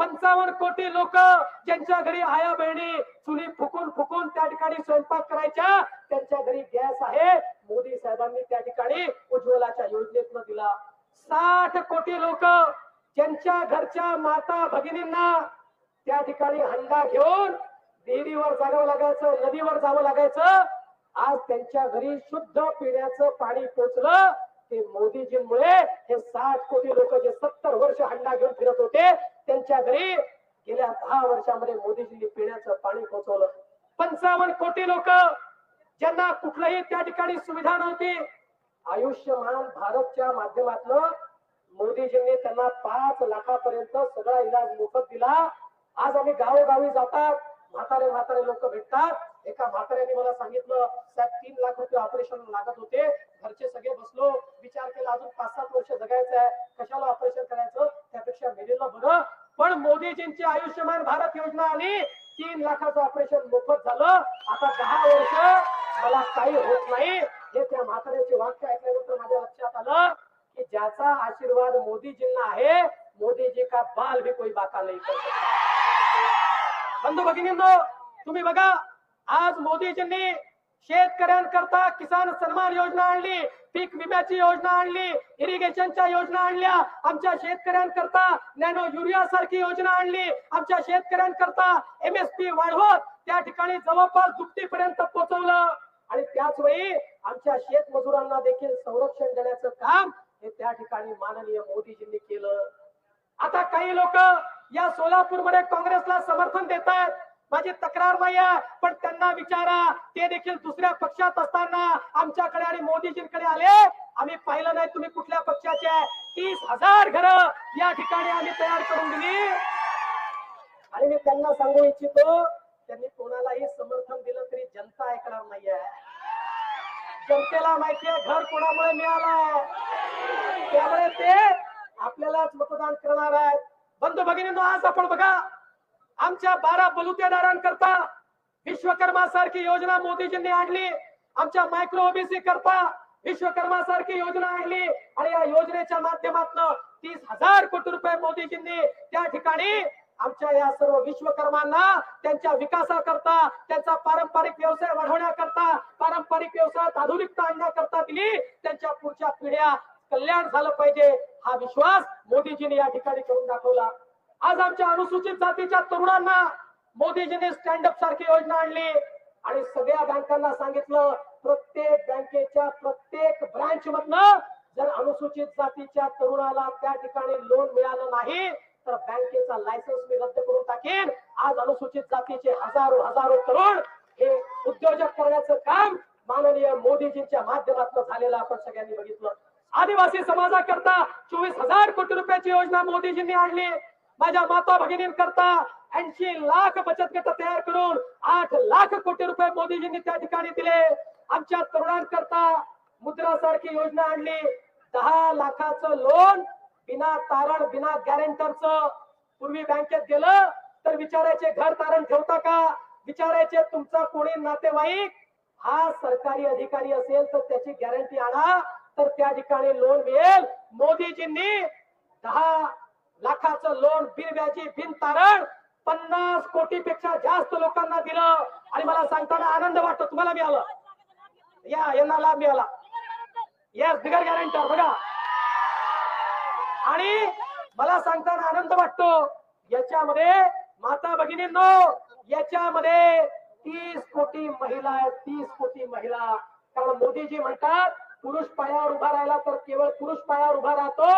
पंचावन्न कोटी लोक ज्यांच्या घरी आया बहिणी चुली फुकून फुकून त्या ठिकाणी स्वयंपाक करायच्या त्यांच्या घरी गॅस आहे. मोदी साहेबांनी त्या ठिकाणी उज्ज्वलाच्या योजनेतनं दिला. साठ कोटी लोक ज्यांच्या घरच्या माता भगिनींना त्या ठिकाणी हंडा घेऊन विहिरीवर जावं लागायचं नदीवर जावं लागायचं. आज त्यांच्या घरी शुद्ध पिण्याचं पाणी पोचलं. ते मोदीजींमुळे हे साठ कोटी लोक जे सत्तर वर्ष हंडा घेऊन फिरत होते त्यांच्या घरी गेल्या दहा वर्षामध्ये मोदीजींनी पिण्याचं पाणी पोहोचवलं पंचावन्न कोटी लोक ज्यांना कुठलंही त्या ठिकाणी सुविधा नव्हती. आयुष्यमान भारतच्या माध्यमातून मोदीजींनी त्यांना पाच लाखापर्यंत सगळा इलाज मोफत दिला. आज आम्ही गावोगावी जातात. म्हातारे म्हातारे लोक भेटतात. एका म्हाताऱ्याने मला सांगितलं साहेब तीन लाख रुपये ऑपरेशन लागत होते. घरचे सगळे बसलो. विचार केला अजून पाच सात वर्ष जगायचं आहे. कशाला ऑपरेशन करायचं? त्यापेक्षा मेलेलं बरं. पण मोदीजींची आयुष्यमान भारत योजना आली. तीन लाखाचं ऑपरेशन मोफत झालं. आता दहा वर्ष मला काही होत नाही. हे त्या म्हाताऱ्याचे वाक्य ऐकल्यानंतर माझ्या लक्षात आलं की ज्याचा आशीर्वाद मोदीजींना आहे मोदीजी का बाल भी कोई बाका नाही बंधू भगिनींनो तुम्ही बघा आज मोदीजींनी शेतकऱ्यांकरता किसान सन्मान योजना आणली पीक विम्याची योजना आणली इरिगेशनच्या योजना आणल्या आमच्या शेतकऱ्यांकरता नॅनो युरिया सारखी योजना आणली आमच्या शेतकऱ्यांकरता एमएसपी वाढवत त्या ठिकाणी जवळपास दुपटीपर्यंत पोहोचवलं. आणि त्याच वेळी आमच्या शेतमजुरांना देखील संरक्षण देण्याचं काम हे त्या ठिकाणी माननीय मोदीजींनी केलं. आता काही लोक या सोलापूरमध्ये काँग्रेसला समर्थन देत आहेत माझी तक्रार नाही आहे पण त्यांना विचारा. ते देखील दुसऱ्या पक्षात असताना आमच्याकडे आणि मोदीजींकडे आले. आम्ही पाहिलं नाही तुम्ही कुठल्या पक्षाचे आहे. तीस हजार घरं या ठिकाणी आम्ही तयार करून दिली. आणि मी त्यांना सांगू इच्छितो त्यांनी कोणालाही समर्थन दिलं तरी जनता ऐकणार नाहीये जनतेला माहितीये घर कोणामुळे मिळालंय त्यामुळे ते आपल्यालाच मतदान करणार आहेत. बंधू भगिनींनो आज आपण बघा आमच्या बारा बलुतेदारांकरता विश्वकर्मा सारखी योजना मोदीजींनी आणली. आमच्या मायक्रो ओबीसी करता विश्वकर्मा सारखी योजना आणली. आणि या योजनेच्या माध्यमातून तीस हजार कोटी रुपये मोदीजींनी त्या ठिकाणी आमच्या या सर्व विश्वकर्मांना त्यांच्या विकासाकरता त्यांचा पारंपरिक व्यवसाय वाढवण्याकरता पारंपरिक व्यवसायात आधुनिकता आणण्याकरता दिली. त्यांच्या पुढच्या पिढ्या कल्याण झालं पाहिजे हा विश्वास मोदीजींनी या ठिकाणी करून दाखवला. आज आमच्या अनुसूचित जातीच्या तरुणांना मोदीजींनी स्टँडअप सारखी योजना आणली. आणि सगळ्या बँकांना सांगितलं प्रत्येक बँकेच्या प्रत्येक ब्रांच मधनं जर अनुसूचित जातीच्या तरुणाला त्या ठिकाणी लोन मिळालं नाही तर बँकेचा लायसन्स मी रद्द करून टाकेन. आज अनुसूचित जातीचे हजारो हजारो तरुण हे उद्योजक करण्याचं काम माननीय मोदीजींच्या माध्यमातून झालेलं आपण सगळ्यांनी बघितलं. आदिवासी समाजाकरता चोवीस हजार कोटी रुपयाची योजना मोदीजींनी आणली. माझ्या माता भगिनींकरता ऐंशी लाख बचत गट तयार करून आठ लाख कोटी रुपये मोदीजींनी त्या ठिकाणी दिले. आमच्या तरुणांकरता मुद्रा सारखी योजना आणली. दहा लाखाचं लोन बिना तारण बिना गॅरेंटरचं पूर्वी बँकेत गेलं तर विचारायचे घर तारण ठेवता का? विचारायचे तुमचा कोणी नातेवाईक? हा सरकारी अधिकारी असेल तर त्याची गॅरंटी आणा. तर त्या ठिकाणी लोन मिळेल. मोदीजींनी दहा लाखाचं लोन बिनव्याजी बिन तारण पन्नास कोटी पेक्षा जास्त लोकांना दिलं. आणि मला सांगताना आनंद वाटतो तुम्हाला मिळालं. या यांना लाभ मिळाला. येस बिगर गॅरंटर बघा. आणि मला सांगताना आनंद वाटतो याच्यामध्ये माता भगिनींनो याच्यामध्ये तीस कोटी महिला आहेत तीस कोटी महिला. कारण मोदीजी म्हणतात पुरुष पायावर उभा राहिला तर केवळ पुरुष पायावर उभा राहतो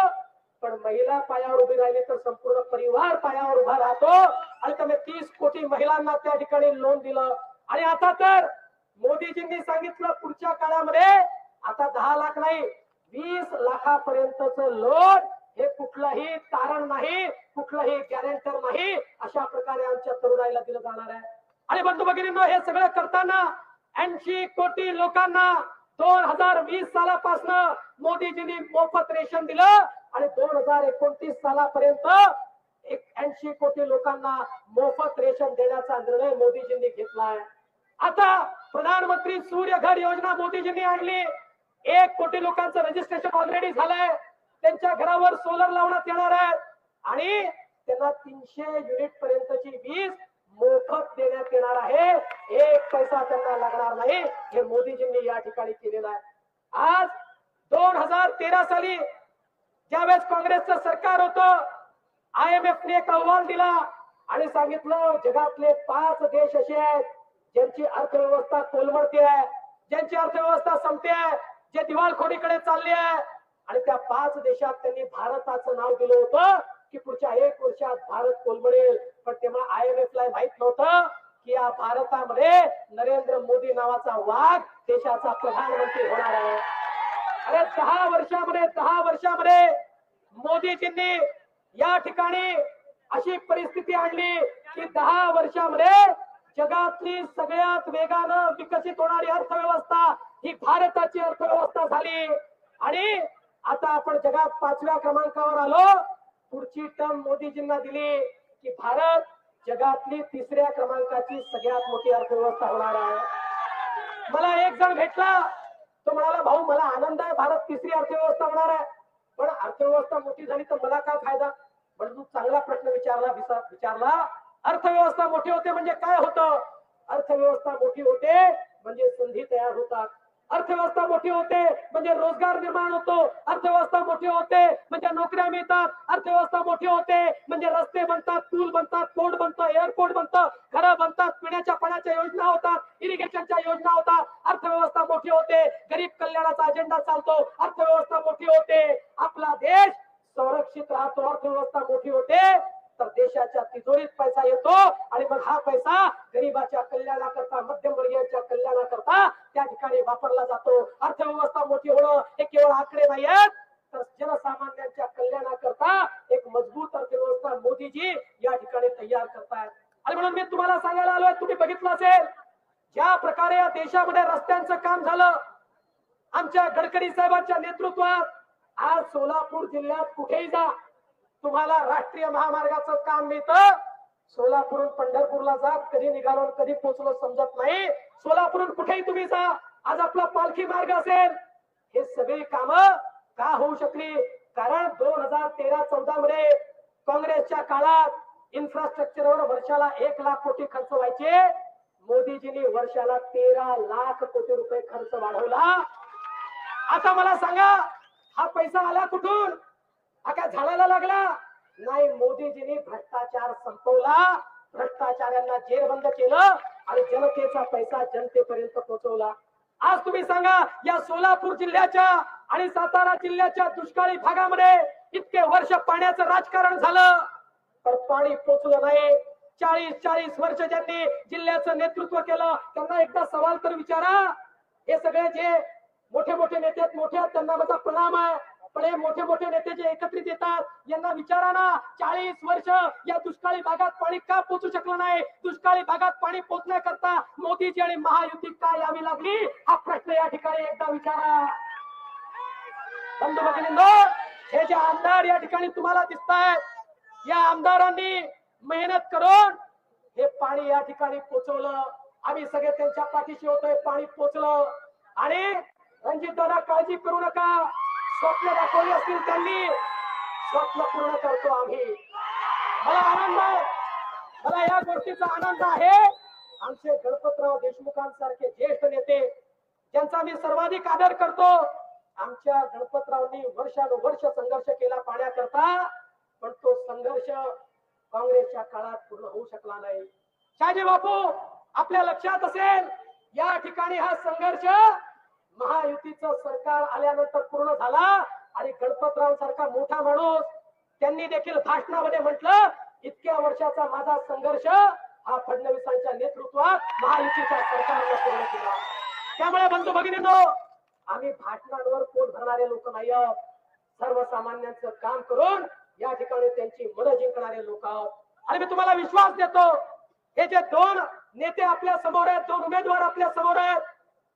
पण महिला पायावर उभी राहिली तर संपूर्ण परिवार पायावर उभा राहतो. आणि त्यामुळे तीस कोटी महिलांना त्या ठिकाणी लोन दिलं. आणि आता तर मोदीजींनी सांगितलं पुढच्या काळामध्ये आता दहा लाख नाही वीस लाखापर्यंतच लोन हे कुठलंही तारण नाही कुठलंही गॅरेंटर नाही अशा प्रकारे आमच्या तरुणाईला दिलं जाणार आहे. आणि बंधू भगिनींनो हे सगळं करताना ऐंशी कोटी लोकांना दोन हजार वीस सालापासून मोदीजींनी मोफत रेशन दिलं. आणि दोन हजार एकोणतीस सालापर्यंत एक ऐंशी कोटी लोकांना मोफत रेशन देण्याचा निर्णय मोदीजींनी घेतलाय. आता प्रधानमंत्री सूर्य घर योजना मोदीजींनी आणली. एक कोटी लोकांचं रजिस्ट्रेशन ऑलरेडी झालंय. त्यांच्या घरावर सोलर लावण्यात येणार आहे. आणि त्यांना तीनशे युनिट पर्यंतची वीज मोफत देण्यात येणार आहे. एक पैसा त्यांना लागणार नाही हे मोदीजींनी या ठिकाणी केलेलं आहे. आज दोन हजार तेरा साली ज्यावेळेस काँग्रेसचं सरकार होतं आय एम एफ ने एक अहवाल दिला आणि सांगितलं जगातले पाच देश असे आहेत ज्यांची अर्थव्यवस्था कोलमडते आहे ज्यांची अर्थव्यवस्था संपते आहे जे दिवाळखोरीकडे चालली आहे. आणि त्या पाच देशात त्यांनी भारताचं नाव दिलं होतं की पुढच्या एक वर्षात भारत कोलमडेल. पण तेव्हा आय एम एफ ला माहीत नव्हतं की या भारतामध्ये नरेंद्र मोदी नावाचा वाघ देशाचा प्रधानमंत्री होणार आहे. अरे दहा वर्षामध्ये दहा वर्षामध्ये मोदीजींनी या ठिकाणी अशी परिस्थिती आणली की दहा वर्षामध्ये जगातली सगळ्यात वेगानं विकसित होणारी अर्थव्यवस्था ही भारताची अर्थव्यवस्था झाली. आणि आता आपण जगात पाचव्या क्रमांकावर आलो. पुढची टर्म मोदीजींना दिली की भारत जगातली तिसऱ्या क्रमांकाची सगळ्यात मोठी अर्थव्यवस्था होणार आहे. मला एक जण भेटला. तो म्हणाला भाऊ मला आनंद आहे भारत तिसरी अर्थव्यवस्था होणार आहे. पण अर्थव्यवस्था मोठी झाली तर मला काय फायदा? पण तू चांगला प्रश्न विचारला विचारला. अर्थव्यवस्था मोठी होते म्हणजे काय होतं? अर्थव्यवस्था मोठी होते म्हणजे संधी तयार होतात. अर्थव्यवस्था मोठी होते म्हणजे रोजगार निर्माण होतो. अर्थव्यवस्था मोठी होते म्हणजे नोकऱ्या मिळतात. अर्थव्यवस्था मोठी होते म्हणजे रस्ते बनतात पूल बनतात पोर्ट बनतं एअरपोर्ट बनतं घरं बनतात पिण्याच्या पाण्याच्या योजना होतात इरिगेशनच्या योजना होतात. अर्थव्यवस्था मोठी होते गरीब कल्याणाचा अजेंडा चालतो. अर्थव्यवस्था मोठी होते आपला देश संरक्षित राहतो. अर्थव्यवस्था मोठी होते. तर देशाच्या तिजोरीत पैसा येतो आणि मग हा पैसा गरीबाच्या कल्याणाकरता मध्यमवर्गीयांच्या कल्याणाकरता त्या ठिकाणी वापरला जातो. अर्थव्यवस्था मोठी होणं हे केवळ आकडे नाही आहेत तर जनसामान्यांच्या कल्याणाकरता एक मजबूत अर्थव्यवस्था मोदीजी या ठिकाणी तयार करतायत. आणि म्हणून मी तुम्हाला सांगायला आलोय तुम्ही बघितलं असेल ज्या प्रकारे या देशामध्ये रस्त्यांचं काम झालं आमच्या गडकरी साहेबांच्या नेतृत्वात आज सोलापूर जिल्ह्यात कुठेही जा तुम्हाला राष्ट्रीय महामार्गाचं काम मिळतं. सोलापूरून पंढरपूरला जा कधी निघालो कधी पोहोचलो समजत नाही. सोलापूरून कुठेही तुम्ही जा आज आपला पालखी मार्ग असेल. हे सगळी काम का होऊ शकली? कारण दोन हजार तेरा चौदा मध्ये काँग्रेसच्या काळात इन्फ्रास्ट्रक्चरवर वर्षाला एक लाख कोटी खर्च व्हायचे. मोदीजींनी वर्षाला तेरा लाख कोटी रुपये खर्च वाढवला. आता मला सांगा हा पैसा आला कुठून? हा झाडाला लागला. नाही मोदीजींनी भ्रष्टाचार संपवला. भ्रष्टाचारांना जेरबंद केलं आणि जनतेचा पैसा जनतेपर्यंत पोहोचवला. आज तुम्ही सांगा या सोलापूर जिल्ह्याच्या आणि सातारा जिल्ह्याच्या दुष्काळी भागामध्ये इतके वर्ष पाण्याचं राजकारण झालं. तर पाणी पोचलं नाही. चाळीस चाळीस वर्ष ज्यांनी जिल्ह्याचं नेतृत्व केलं त्यांना एकदा सवाल तर विचारा. हे सगळे जे मोठे मोठे नेते आहेत, मोठे आहेत, त्यांना माझा प्रणाम आहे. पण हे मोठे मोठे नेते जे एकत्रित येतात यांना विचारा ना चाळीस वर्ष या दुष्काळी भागात पाणी का पोचू शकलं नाही? दुष्काळी भागात पाणी पोचण्याकरता मोदीजी आणि महायुती का यावी लागली? हा प्रश्न या ठिकाणी एकदा विचारा. बंधू हे जे आमदार या ठिकाणी तुम्हाला दिसत आहेत या आमदारांनी मेहनत करून हे पाणी या ठिकाणी पोचवलं. आम्ही सगळे त्यांच्या पाठीशी होतोय पाणी पोचलं. आणि रणजित दादा काळजी करू नका. स्वप्न दाखवली असतील त्यांनी. स्वप्न पूर्ण करतो आम्ही. मला आनंद आहे. मला या गोष्टीचा आनंद आहे. आमचे गणपतराव देशमुखांसारखे ज्येष्ठ नेते ज्यांचा मी सर्वाधिक आदर करतो आमच्या गणपतरावनी वर्षानुवर्ष संघर्ष केला पाण्याकरता पण तो संघर्ष काँग्रेसच्या काळात पूर्ण होऊ शकला नाही. शाजी बापू आपल्या लक्षात असेल या ठिकाणी हा संघर्ष महायुतीचं सरकार आल्यानंतर पूर्ण झाला आणि गणपतराव सारखा मोठा माणूस त्यांनी देखील भाषणामध्ये म्हटलं इतक्या वर्षाचा माझा संघर्ष हा फडणवीसांच्या नेतृत्वात महायुतीच्या सरकारनं पूर्ण केला. त्यामुळे बंधू भगिनीनो आम्ही भाषणांवर पोट भरणारे लोक नाही आहोत सर्वसामान्यांचं काम करून या ठिकाणी त्यांची मनं जिंकणारे लोक आहोत. आणि मी तुम्हाला विश्वास देतो हे जे दोन नेते आपल्यासमोर आहेत दोन उमेदवार आपल्यासमोर आहेत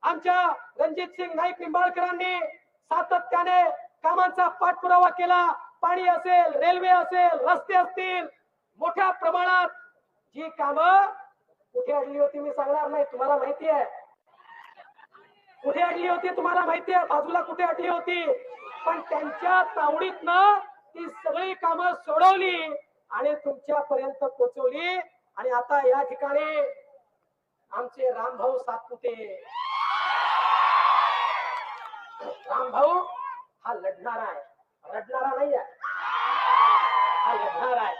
आमच्या रणजित सिंग नाईक निंबाळकरांनी सातत्याने कामांचा पाठपुरावा केला. पाणी असेल रेल्वे असेल रस्ते असतील मोठ्या प्रमाणात जी कामं कुठे अडली होती मी सांगणार नाही तुम्हाला माहिती आहे. कुठे अडली होती तुम्हाला माहिती आहे? बाजूला कुठे अडली होती? पण त्यांच्या तावडीतनं ती सगळी कामं सोडवली आणि तुमच्यापर्यंत पोहोचवली आणि आता या ठिकाणी आमचे रामभाऊ सातपुते राम भाऊ हा लढणारा आहे. रडणारा नाही आहे हा लढणारा आहे.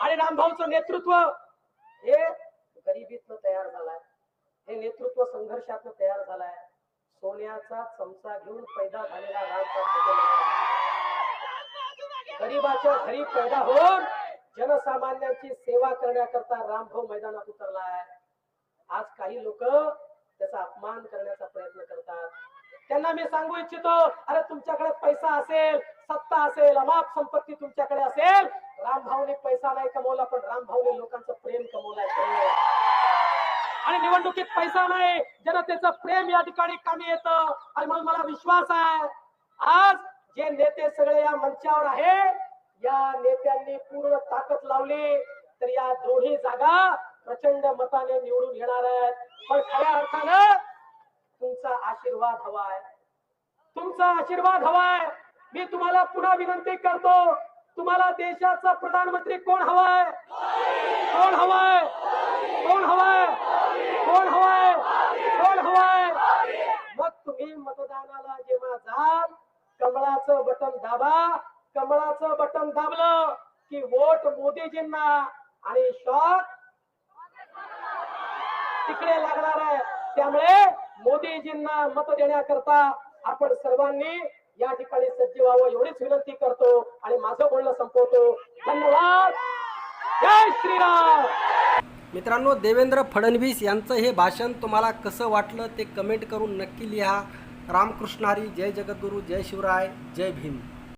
आणि रामभाऊचं नेतृत्व हे गरिबीतनं तयार झालाय. हे नेतृत्व संघर्षातनं तयार झालाय. सोन्याचा चमचा घेऊन पैदा झालेला रामचा गरीबाच्या घरी पैदा होऊन जनसामान्यांची सेवा करण्याकरता रामभाऊ मैदानात उतरलाय. आज काही लोक त्याचा अपमान करण्याचा प्रयत्न करतात. त्यांना मी सांगू इच्छितो अरे तुमच्याकडे पैसा असेल सत्ता असेल अमाप संपत्ती तुमच्याकडे असेल रामभाऊने पैसा नाही कमवला पण रामभाऊने लोकांचं प्रेम कमवलाय. आणि निवडणुकीत पैसा नाही जनतेचं प्रेम या ठिकाणी कामी येतं. आणि म्हणून मला विश्वास आहे आज जे नेते सगळे या मंचावर आहे या नेत्यांनी पूर्ण ताकद लावली तर या दोन्ही जागा प्रचंड मताने निवडून येणार आहेत. पण खऱ्या अर्थानं तुमचा आशीर्वाद हवाय. तुमचा आशीर्वाद हवाय. मी तुम्हाला पुन्हा विनंती करतो तुम्हाला देशाचा प्रधानमंत्री कोण हवाय? कोण हवाय? कोण हवाय? कोण हवाय? कोण हवाय? मग तुम्ही मतदानाला जेव्हा जाल कमळाचं बटन दाबा. कमळाचं बटन दाबलं की वोट मोदीजींना आणि शॉट तिकडे लागणार आहे. त्यामुळे मोदीजींना मत देण्याकरता आपण सर्वांनी या ठिकाणी सज्ज व्हावं एवढीच विनंती करतो आणि माझं बोलणं संपवतो. धन्यवाद. जय श्रीराम. मित्रांनो देवेंद्र फडणवीस यांचं हे भाषण तुम्हाला कसं वाटलं ते कमेंट करून नक्की लिहा. रामकृष्ण हरी जय जगद्गुरू जय शिवराय जय भीम.